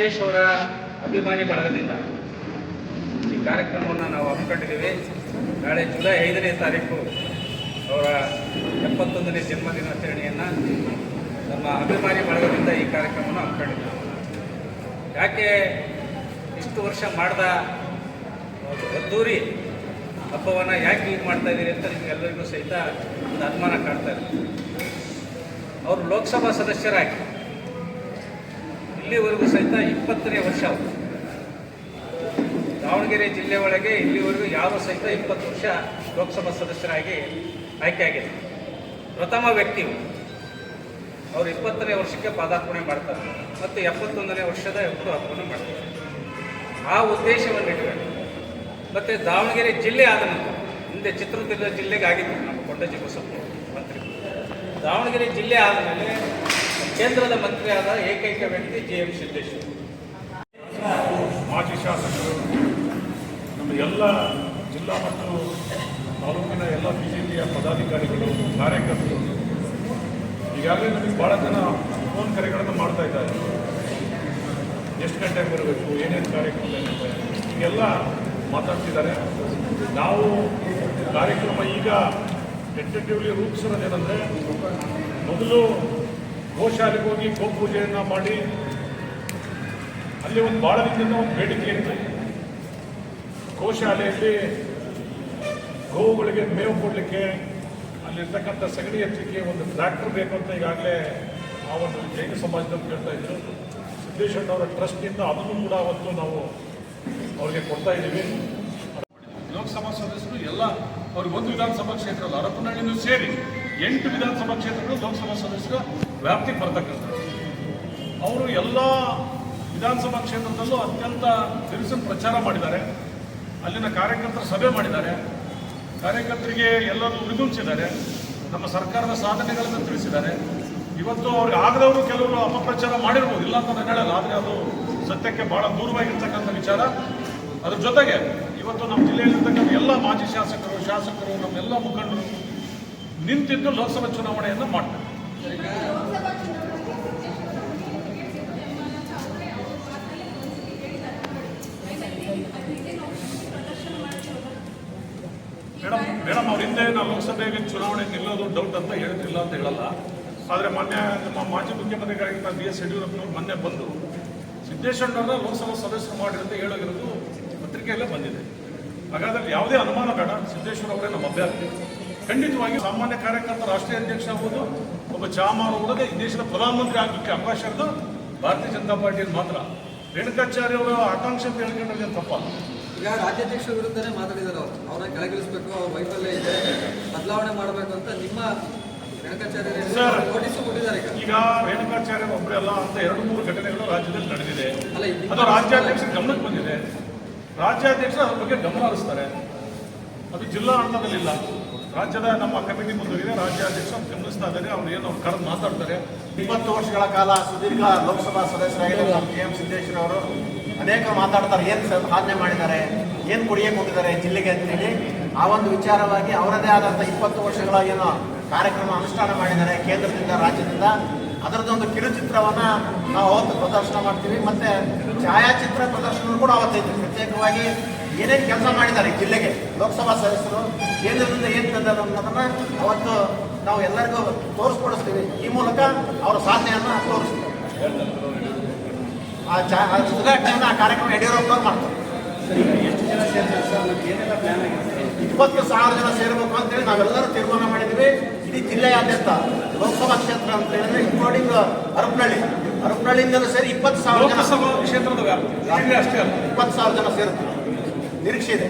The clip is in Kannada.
ಸಿದ್ದೇಶ್ ಅವರ ಅಭಿಮಾನಿ ಬಳಗದಿಂದ ಈ ಕಾರ್ಯಕ್ರಮವನ್ನು ನಾವು ಹಮ್ಮಿಕೊಂಡಿದ್ದೀವಿ. ನಾಳೆ ಜುಲೈ ಐದನೇ ತಾರೀಕು ಅವರ ಎಪ್ಪತ್ತೊಂದನೇ ಜನ್ಮದಿನಾಚರಣೆಯನ್ನು ನಮ್ಮ ಅಭಿಮಾನಿ ಬಳಗದಿಂದ ಈ ಕಾರ್ಯಕ್ರಮವನ್ನು ಹಮ್ಮಿಕೊಂಡಿದ್ದೇವೆ. ಯಾಕೆ ಇಷ್ಟು ವರ್ಷ ಮಾಡಿದ ಅದ್ದೂರಿ ಹಬ್ಬವನ್ನು ಯಾಕೆ ಈಗ ಮಾಡ್ತಾ ಇದ್ದೀರಿ ಅಂತ ನಿಮಗೆಲ್ಲರಿಗೂ ಸಹಿತ ಒಂದು ಅನುಮಾನ ಕಾಣ್ತಾ ಇದೆ. ಅವರು ಲೋಕಸಭಾ ಸದಸ್ಯರಾಗಿ ಇಲ್ಲಿವರೆಗೂ ಸಹಿತ ಇಪ್ಪತ್ತನೇ ವರ್ಷ ದಾವಣಗೆರೆ ಜಿಲ್ಲೆ ಒಳಗೆ ಇಲ್ಲಿವರೆಗೂ ಯಾರು ಸಹಿತ ಇಪ್ಪತ್ತು ವರ್ಷ ಲೋಕಸಭಾ ಸದಸ್ಯರಾಗಿ ಆಯ್ಕೆಯಾಗಿದೆ ಪ್ರಥಮ ವ್ಯಕ್ತಿ. ಅವರು ಇಪ್ಪತ್ತನೇ ವರ್ಷಕ್ಕೆ ಪಾದಾರ್ಪಣೆ ಮಾಡ್ತಾರೆ ಮತ್ತು ಎಪ್ಪತ್ತೊಂದನೇ ವರ್ಷದ ಹುಟ್ಟುಹಬ್ಬವನ್ನು ಮಾಡ್ತಾರೆ. ಆ ಉದ್ದೇಶವನ್ನು ಇಟ್ಕೊಂಡು ಮತ್ತು ದಾವಣಗೆರೆ ಜಿಲ್ಲೆ ಆದ ನಂತರ ಹಿಂದೆ ಚಿತ್ರದುರ್ಗ ಜಿಲ್ಲೆಗೆ ಆಗಿದ್ದರು ನಮ್ಮ ಕೊಂಡಜಿ ಬಸಪ್ಪ ಮಂತ್ರಿ. ದಾವಣಗೆರೆ ಜಿಲ್ಲೆ ಆದಮೇಲೆ ಕೇಂದ್ರದ ಮಂತ್ರಿಯಾದ ಏಕೈಕ ವ್ಯಕ್ತಿ ಜಿ ಎಂ ಸಿದ್ದೇಶ್ವರ. ಮಾಜಿ ಶಾಸಕರು, ನಮ್ಮ ಎಲ್ಲ ಜಿಲ್ಲಾ ಮತ್ತು ತಾಲೂಕಿನ ಎಲ್ಲ ಬಿಜೆಪಿಯ ಪದಾಧಿಕಾರಿಗಳು, ಕಾರ್ಯಕರ್ತರು, ಈಗಾಗಲೇ ನಮಗೆ ಭಾಳ ಜನ ಫೋನ್ ಕರೆಗಳನ್ನು ಮಾಡ್ತಾ ಇದ್ದಾರೆ. ಎಷ್ಟು ಗಂಟೆಗೆ ಬರಬೇಕು, ಏನೇನು ಕಾರ್ಯಕ್ರಮ ಹೀಗೆಲ್ಲ ಮಾತಾಡ್ತಿದ್ದಾರೆ. ನಾವು ಕಾರ್ಯಕ್ರಮ ಈಗ ಟೆಂಟೇಟಿವ್ಲಿ ರೂಪಿಸಿರೋದೇನೆಂದರೆ, ಮೊದಲು ಗೋಶಾಲೆಗೆ ಹೋಗಿ ಗೋಪೂಜೆಯನ್ನು ಮಾಡಿ ಅಲ್ಲಿ ಒಂದು ಭಾಳ ದಿನದಿಂದ ಒಂದು ಬೇಡಿಕೆ ಇತ್ತು. ಗೋಶಾಲೆಯಲ್ಲಿ ಗೋವುಗಳಿಗೆ ಮೇವು ಕೊಡಲಿಕ್ಕೆ ಅಲ್ಲಿರ್ತಕ್ಕಂಥ ಸಗಣಿ ಹೆಚ್ಚಿಗೆ ಒಂದು ಟ್ರ್ಯಾಕ್ಟರ್ ಬೇಕು ಅಂತ ಈಗಾಗಲೇ ಆ ಒಂದು ಜೈನ ಸಮಾಜದಲ್ಲಿ ಕೇಳ್ತಾ ಇದ್ರು. ಅವರ ಟ್ರಸ್ಟ್ನಿಂದ ಅದನ್ನು ಕೂಡ ಅವತ್ತು ನಾವು ಅವ್ರಿಗೆ ಕೊಡ್ತಾ ಇದ್ದೀವಿ. ಲೋಕಸಭಾ ಸದಸ್ಯರು ಎಲ್ಲ ಅವ್ರಿಗೆ ಒಂದು ವಿಧಾನಸಭಾ ಕ್ಷೇತ್ರ ಅಲ್ಲ ಹರಪನಹಳ್ಳಿನೂ ಸೇರಿ ಎಂಟು ವಿಧಾನಸಭಾ ಕ್ಷೇತ್ರಗಳು ಲೋಕಸಭಾ ಸದಸ್ಯರ ವ್ಯಾಪ್ತಿಗೆ ಬರ್ತಕ್ಕಂಥ ಅವರು ಎಲ್ಲ ವಿಧಾನಸಭಾ ಕ್ಷೇತ್ರದಲ್ಲೂ ಅತ್ಯಂತ ಬಿರುಸಿನ ಪ್ರಚಾರ ಮಾಡಿದ್ದಾರೆ. ಅಲ್ಲಿನ ಕಾರ್ಯಕರ್ತರ ಸಭೆ ಮಾಡಿದ್ದಾರೆ. ಕಾರ್ಯಕರ್ತರಿಗೆ ಎಲ್ಲರೂ ಉರಿದುಂಬಿಸಿದ್ದಾರೆ ನಮ್ಮ ಸರ್ಕಾರದ ಸಾಧನೆಗಳನ್ನು ತಿಳಿಸಿದ್ದಾರೆ. ಇವತ್ತು ಅವ್ರಿಗೆ ಆಗದವರು ಕೆಲವರು ಅಪಪ್ರಚಾರ ಮಾಡಿರ್ಬೋದು. ಇಲ್ಲ ಅಂತ ಹೇಳಲ್ಲ, ಆದರೆ ಅದು ಸತ್ಯಕ್ಕೆ ಬಹಳ ದೂರವಾಗಿರ್ತಕ್ಕಂಥ ವಿಚಾರ. ಅದ್ರ ಜೊತೆಗೆ ಇವತ್ತು ನಮ್ಮ ಜಿಲ್ಲೆಯಲ್ಲಿರ್ತಕ್ಕಂಥ ಎಲ್ಲ ಮಾಜಿ ಶಾಸಕರು ಶಾಸಕರು, ನಮ್ಮೆಲ್ಲ ಮುಖಂಡರು ನಿಂತಿದ್ದು ಲೋಕಸಭಾ ಚುನಾವಣೆಯನ್ನು ಮಾಡ್ತಾರೆ. ಮೇಡಮ್ ಮೇಡಮ್, ಅವ್ರ ಹಿಂದೆ ನಾವು ಲೋಕಸಭೆಗೆ ಚುನಾವಣೆ ನಿಲ್ಲೋದು ಡೌಟ್ ಅಂತ ಹೇಳ್ತಿಲ್ಲ ಅಂತ ಹೇಳಲ್ಲ. ಆದರೆ ಮೊನ್ನೆ ನಮ್ಮ ಮಾಜಿ ಮುಖ್ಯಮಂತ್ರಿಗಳಾಗಿದ್ದ ಬಿ ಎಸ್ ಯಡಿಯೂರಪ್ಪನವರು ಮೊನ್ನೆ ಬಂದು ಸಿದ್ದೇಶ್ವರನವ್ರನ್ನ ಲೋಕಸಭಾ ಸದಸ್ಯರು ಮಾಡಿ ಅಂತ ಹೇಳೋಗಿರೋದು ಪತ್ರಿಕೆಯಲ್ಲೇ ಬಂದಿದೆ. ಹಾಗಾದ್ರೆ ಯಾವುದೇ ಅನುಮಾನ ಬೇಡ, ಸಿದ್ದೇಶ್ವರ ಅವರೇ ನಮ್ಮ ಅಭ್ಯರ್ಥಿ. ಖಂಡಿತವಾಗಿ ಸಾಮಾನ್ಯ ಕಾರ್ಯಕರ್ತ ರಾಷ್ಟ್ರೀಯ ಅಧ್ಯಕ್ಷ ಆಗ್ಬೋದು ಒಬ್ಬ ಚಾಮಾರು ಉಡದೆ ಈ ದೇಶದ ಪ್ರಧಾನಮಂತ್ರಿ ಆಗಲಿಕ್ಕೆ ಅವಕಾಶ ಇರೋದು ಭಾರತೀಯ ಜನತಾ ಪಾರ್ಟಿಯಲ್ಲಿ ಮಾತ್ರ. ರೇಣುಕಾಚಾರ್ಯ ಅವರ ಆಕಾಂಕ್ಷೆ ಅಂತ ಹೇಳ್ಕೊಂಡ್ರೆ ತಪ್ಪ ಈಗ ರಾಜ್ಯಾಧ್ಯಕ್ಷ ವಿರುದ್ಧನೇ ಮಾತಾಡಿದ್ದಾರೆ ಅವರು. ಅವ್ರನ್ನ ಕೆಳಗಿಳಿಸ್ಬೇಕು ಅವ್ರ ವೈಫಲ್ಯ ಇದೆ ಬದಲಾವಣೆ ಮಾಡಬೇಕು ಅಂತ ನಿಮ್ಮ ಈಗ. ರೇಣುಕಾಚಾರ್ಯ ಒಬ್ಬರೇ ಅಲ್ಲ ಅಂತ ಎರಡು ಮೂರು ಘಟನೆಗಳು ರಾಜ್ಯದಲ್ಲಿ ನಡೆದಿದೆ. ಅದು ರಾಜ್ಯಾಧ್ಯಕ್ಷರ ಗಮನಕ್ಕೆ ಬಂದಿದೆ. ರಾಜ್ಯಾಧ್ಯಕ್ಷರು ಅದ್ರ ಬಗ್ಗೆ ಗಮನ ಹರಿಸ್ತಾರೆ. ಅದು ಜಿಲ್ಲಾ ಹಂತದಲ್ಲಿಲ್ಲ ರಾಜ್ಯದ ನಮ್ಮ ಕಮಿಟಿ ಮುಂದುವರಿದೆ. ರಾಜ್ಯಾಧ್ಯಕ್ಷ ಗಮನಿಸ್ತಾ ಇದ್ದಾರೆ ಅವ್ರು ಏನು ಅವ್ರು ಕರೆದು ಮಾತಾಡ್ತಾರೆ. ಇಪ್ಪತ್ತು ವರ್ಷಗಳ ಕಾಲ ಸುದೀರ್ಘ ಲೋಕಸಭಾ ಸದಸ್ಯರಾಗಿದ್ದ ಕೆ ಎಂ ಸಿದ್ದೇಶ್ವರ ಅವರು ಅನೇಕ ಮಾತಾಡ್ತಾರೆ. ಏನು ಸಾಧನೆ ಮಾಡಿದ್ದಾರೆ? ಏನು ಕೊಡುಗೆ ಕೊಟ್ಟಿದ್ದಾರೆ ಜಿಲ್ಲೆಗೆ ಅಂತೇಳಿ? ಆ ಒಂದು ವಿಚಾರವಾಗಿ ಅವರದೇ ಆದಂಥ ಇಪ್ಪತ್ತು ವರ್ಷಗಳ ಏನು ಕಾರ್ಯಕ್ರಮ ಅನುಷ್ಠಾನ ಮಾಡಿದ್ದಾರೆ ಕೇಂದ್ರದಿಂದ, ರಾಜ್ಯದಿಂದ. ಅದರದ್ದೊಂದು ಕಿರುಚಿತ್ರವನ್ನು ನಾವು ಅವತ್ತು ಪ್ರದರ್ಶನ ಮಾಡ್ತೀವಿ. ಮತ್ತು ಛಾಯಾಚಿತ್ರ ಪ್ರದರ್ಶನ ಕೂಡ ಅವತ್ತೈತೆ. ಪ್ರತ್ಯೇಕವಾಗಿ ಏನೇನು ಕೆಲಸ ಮಾಡಿದ್ದಾರೆ ಜಿಲ್ಲೆಗೆ ಲೋಕಸಭಾ ಸದಸ್ಯರು ಕೇಂದ್ರದಿಂದ ಏನು ತಂದಾರೆ ಅನ್ನೋದನ್ನ ಅವತ್ತು ನಾವು ಎಲ್ಲರಿಗೂ ತೋರಿಸ್ಕೊಡಿಸ್ತೀವಿ. ಈ ಮೂಲಕ ಅವರ ಸಾಧನೆಯನ್ನು ತೋರಿಸ್ತೀವಿ. ಆ ಚಾ ಆ ಉದ್ಘಾಟನೆಯನ್ನು ಆ ಕಾರ್ಯಕ್ರಮ ಯಡಿಯೂರಪ್ಪ ಮಾಡ್ತಾರೆ. ಇಪ್ಪತ್ತು ಸಾವಿರ ಜನ ಸೇರಬೇಕು ಅಂತೇಳಿ ನಾವೆಲ್ಲರೂ ತೀರ್ಮಾನ ಮಾಡಿದ್ವಿ ಇಡೀ ಜಿಲ್ಲೆಯಾದ್ಯಂತ ಲೋಕಸಭಾ ಕ್ಷೇತ್ರ ಅಂತ ಹೇಳಿದ್ರೆ ಇನ್ಕ್ಲೂಡಿಂಗ್ ಹರಪನಹಳ್ಳಿ ಹರಪನಹಳ್ಳಿಯಿಂದಲೂ ಸೇರಿ ಇಪ್ಪತ್ತು ಸಾವಿರ ಜನ ಸಭಾ ಕ್ಷೇತ್ರದ ವ್ಯಾಪ್ತಿ. ಅಷ್ಟೇ ಇಪ್ಪತ್ತು ಸಾವಿರ ಜನ ಸೇರುತ್ತಾರೆ ನಿರೀಕ್ಷೆ ಇದೆ.